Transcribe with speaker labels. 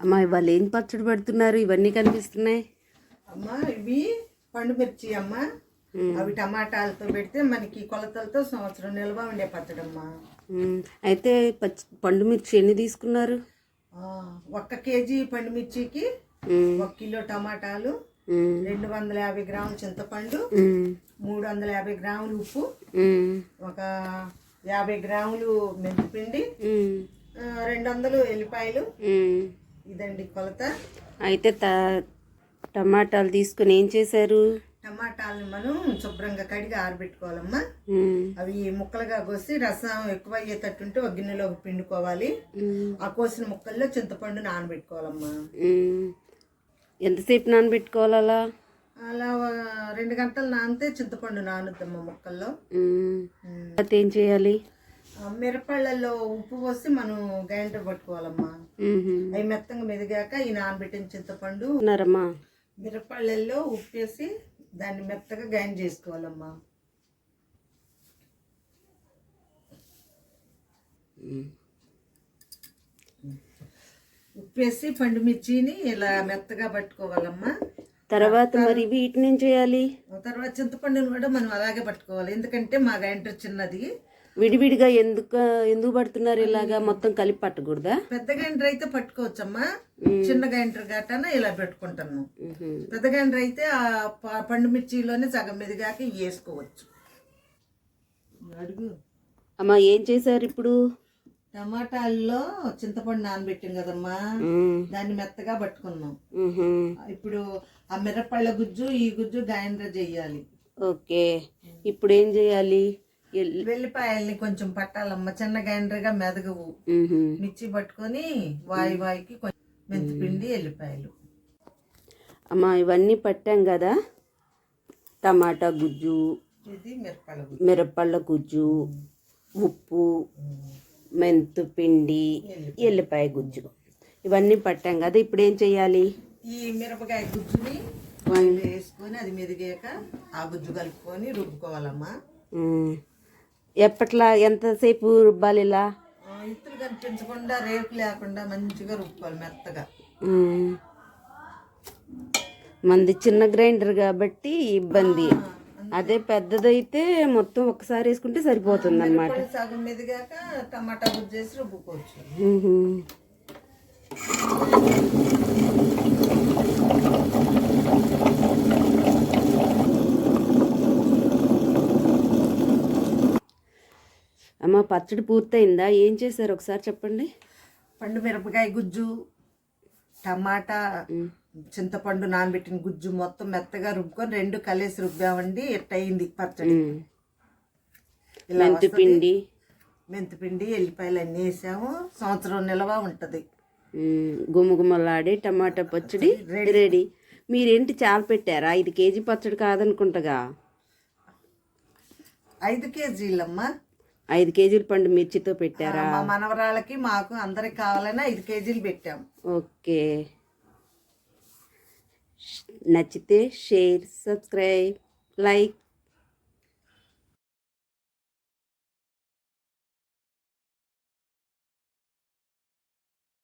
Speaker 1: అమ్మా ఇవాళ ఏం పచ్చడి పెడుతున్నారు ఇవన్నీ కనిపిస్తున్నాయి
Speaker 2: అమ్మ ఇవి పండు మిర్చి అమ్మ అవి టమాటాలతో పెడితే మనకి కొలతలతో సంవత్సరం నిల్వ ఉండే పచ్చడమ్మ
Speaker 1: మ్మ్. అయితే పచ్చి పండు మిర్చి ఎన్ని తీసుకున్నారు
Speaker 2: ఒక్క కేజీ పండు మిర్చికి
Speaker 1: మ్మ్.
Speaker 2: ఒక కిలో టమాటాలు. రెండు వందల యాభై గ్రాముల చింతపండు. మూడు వందల యాభై గ్రాములు ఉప్పు. ఒక యాభై గ్రాములు మెంతిపిండి రెండు వందలు ఎల్లిపాయలు. ఇదండి కొలత.
Speaker 1: అయితే టమాటాలు తీసుకుని ఏం చేశారు?
Speaker 2: టమాటాలను మనం శుభ్రంగా కడిగి ఆరబెట్టుకోవాలమ్మా.
Speaker 1: మ్మ్.
Speaker 2: అవి ముక్కలుగా కోసి రసం ఎక్కువ అయ్యేటట్టుంటే ఒక గిన్నెలోకి పిండుకోవాలి. ఆ కోసిన ముక్కల్లో చింతపండు నానబెట్టుకోవాలమ్మా.
Speaker 1: మ్మ్. ఎంతసేపు నానబెట్టుకోవాలి అలా?
Speaker 2: అలా రెండు గంటలు నానితే చింతపండు నానుద్దమ్మా ముక్కల్లో.
Speaker 1: ఏం చేయాలి?
Speaker 2: ఆ, మిరపళ్ళల్లో ఉప్పు పోసి మనం గ్రైండర్ పట్టుకోవాలమ్మా.
Speaker 1: మ్మ్.
Speaker 2: అవి మెత్తంగా మెదిగాక ఈ నానబెట్టిన చింతపండు మిరపళ్ళల్లో ఉప్పు వేసి దాన్ని మెత్తగా గ్రైండ్ చేసుకోవాలమ్మా. ఉప్పు వేసి పండు మిర్చిని ఇలా మెత్తగా పట్టుకోవాలమ్మా.
Speaker 1: తర్వాత మరి వీటిని చేయాలి?
Speaker 2: తర్వాత చింతపండుని కూడా మనం అలాగే పట్టుకోవాలి. ఎందుకంటే మా గ్రైండర్ చిన్నది.
Speaker 1: విడివిడిగా ఎందుకు ఎందుకు పడుతున్నారు ఇలాగా మొత్తం కలిపి పట్టకూడదా?
Speaker 2: పెద్ద గ్రైండర్ అయితే పట్టుకోవచ్చమ్మా. చిన్న గ్రైండర్ గట్టాన ఇలా పెట్టుకుంటాను. పెద్ద గ్రైండర్ అయితే ఆ పండు మిర్చిలోనే సగం మెదిగాక వేసుకోవచ్చు. అడుగు.
Speaker 1: అమ్మా ఏం చేశారు ఇప్పుడు?
Speaker 2: టమాటాల్లో చింతపండు నానబెట్టాం కదమ్మా.
Speaker 1: మ్మ్.
Speaker 2: దాన్ని మెత్తగా పట్టుకున్నాం. ఇప్పుడు ఆ మిరపళ్ళ గుజ్జు ఈ గుజ్జు గ్రైండర్ చెయ్యాలి
Speaker 1: ఓకే. ఇప్పుడు ఏం చేయాలి?
Speaker 2: వెల్లిపాయల్ని కొంచెం పట్టాలమ్మా చిన్న గ్రైండర్గా మెదగవు. మిర్చి పట్టుకొని వాయి వాయికి కొంచెం మెంతిపిండి ఎల్లిపాయలు.
Speaker 1: అమ్మా ఇవన్నీ పట్టాం కదా. టమాటా గుజ్జు
Speaker 2: ఇది మిరపళ్ళ గుజ్జు.
Speaker 1: ఉప్పు మెంతు పిండి ఎల్లిపాయ. గుజ్జు. ఇవన్నీ పట్టాం కదా. ఇప్పుడు ఏం చేయాలి
Speaker 2: ఈ మిరపకాయ గుజ్జుని వేసుకొని అది మెదిగాక ఆ గుజ్జు కలుపుకొని రుబ్బుకోవాలమ్మా.
Speaker 1: మ్మ్. ఎప్పట్లా ఎంతసేపు రుబ్బాలి ఇలా?
Speaker 2: ఇత్తులు కనిపించకుండా రేపు లేకుండా మంచిగా రుబ్బుకోవాలి మెత్తగా.
Speaker 1: మంది చిన్న గ్రైండర్ కాబట్టి ఇబ్బంది. అదే పెద్దదైతే మొత్తం ఒకసారి వేసుకుంటే సరిపోతుంది అనమాట
Speaker 2: సగం మెదిగాక టమాటా గుజ్జు వేసి రుబ్బుకోవచ్చు
Speaker 1: అమ్మ పచ్చడి పూర్తయిందా? ఏం చేశారు? ఒకసారి చెప్పండి.
Speaker 2: పండు మిరపకాయ గుజ్జు టమాటా చింతపండు నానబెట్టిన గుజ్జు మొత్తం మెత్తగా రుబ్బుకొని రెండు కలిసి రుబ్బామండి ఎట్టయింది పచ్చడి.
Speaker 1: మ్మ్.
Speaker 2: ఇలా
Speaker 1: మెంతి
Speaker 2: వస్తది.
Speaker 1: పిండి?
Speaker 2: మెంతిపిండి ఎల్లిపాయలు అన్నీ వేసాము. సంవత్సరం నిల్వ ఉంటుంది.
Speaker 1: గుమగుమలాడే టమాటా పచ్చడి రెడీ. మీరేంటి చాలా పెట్టారా? ఐదు కేజీ పచ్చడి కాదనుకుంటగా?
Speaker 2: ఐదు కేజీలమ్మా.
Speaker 1: ఐదు కేజీల పండు మిర్చితో పెట్టారా?
Speaker 2: మా మనవరాలకి మాకు అందరికి కావాలని ఐదు కేజీలు పెట్టాం.
Speaker 1: ఓకే. నచ్చితే షేర్ సబ్స్క్రైబ్ లైక్